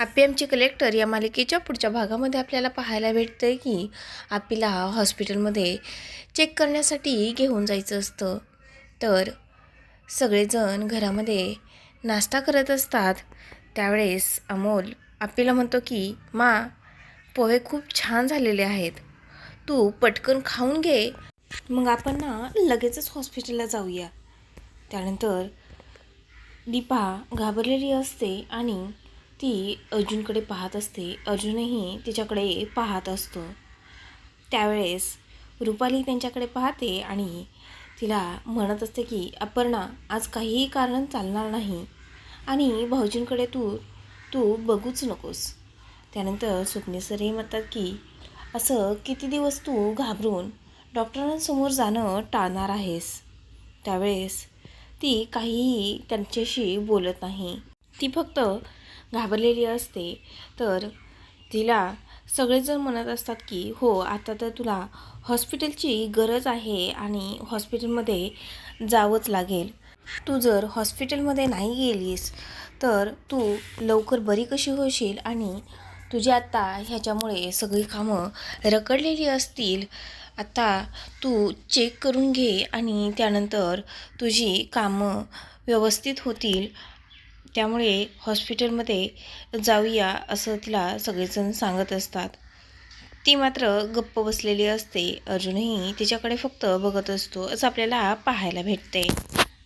आप्पी आमची कलेक्टर या मालिकेच्या पुढच्या भागामध्ये आपल्याला पाहायला भेटतं आहे की आपीला हॉस्पिटलमध्ये चेक करण्यासाठी घेऊन जायचं असतं. तर सगळेजण घरामध्ये नाश्ता करत असतात. त्यावेळेस अमोल आपीला म्हणतो की मा पोहे खूप छान झालेले आहेत. तू पटकन खाऊन घे. मग आपण ना लगेचच हॉस्पिटलला जाऊया. त्यानंतर दीपा घाबरलेली असते आणि ती अर्जुनकडे पाहत असते. अर्जुनही तिच्याकडे पाहत असतो. त्यावेळेस रुपाली त्यांच्याकडे पाहते आणि तिला म्हणत असते की अपर्णा आज काहीही कारण चालणार नाही आणि भाऊजींकडे तू तू बघूच नकोस. त्यानंतर स्वप्नेसरही म्हणतात की असं किती दिवस तू घाबरून डॉक्टरांसमोर जाणं टाळणार आहेस. त्यावेळेस ती काहीही त्यांच्याशी बोलत नाही. ती फक्त घाबरलेली असते. तर तिला सगळेजण म्हणत असतात की हो आता तर तुला हॉस्पिटलची गरज आहे आणि हॉस्पिटलमध्ये जावंच लागेल. तू जर हॉस्पिटलमध्ये नाही गेलीस तर तू लवकर बरी कशी होशील आणि तुझी आत्ता ह्याच्यामुळे सगळी कामं रखडलेली असतील. आत्ता तू चेक करून घे आणि त्यानंतर तुझी कामं व्यवस्थित होतील त्यामुळे हॉस्पिटलमध्ये जाऊया असं तिला सगळेजण सांगत असतात. ती मात्र गप्प बसलेली असते. अर्जुनही तिच्याकडे फक्त बघत असतो असं आपल्याला पाहायला भेटते.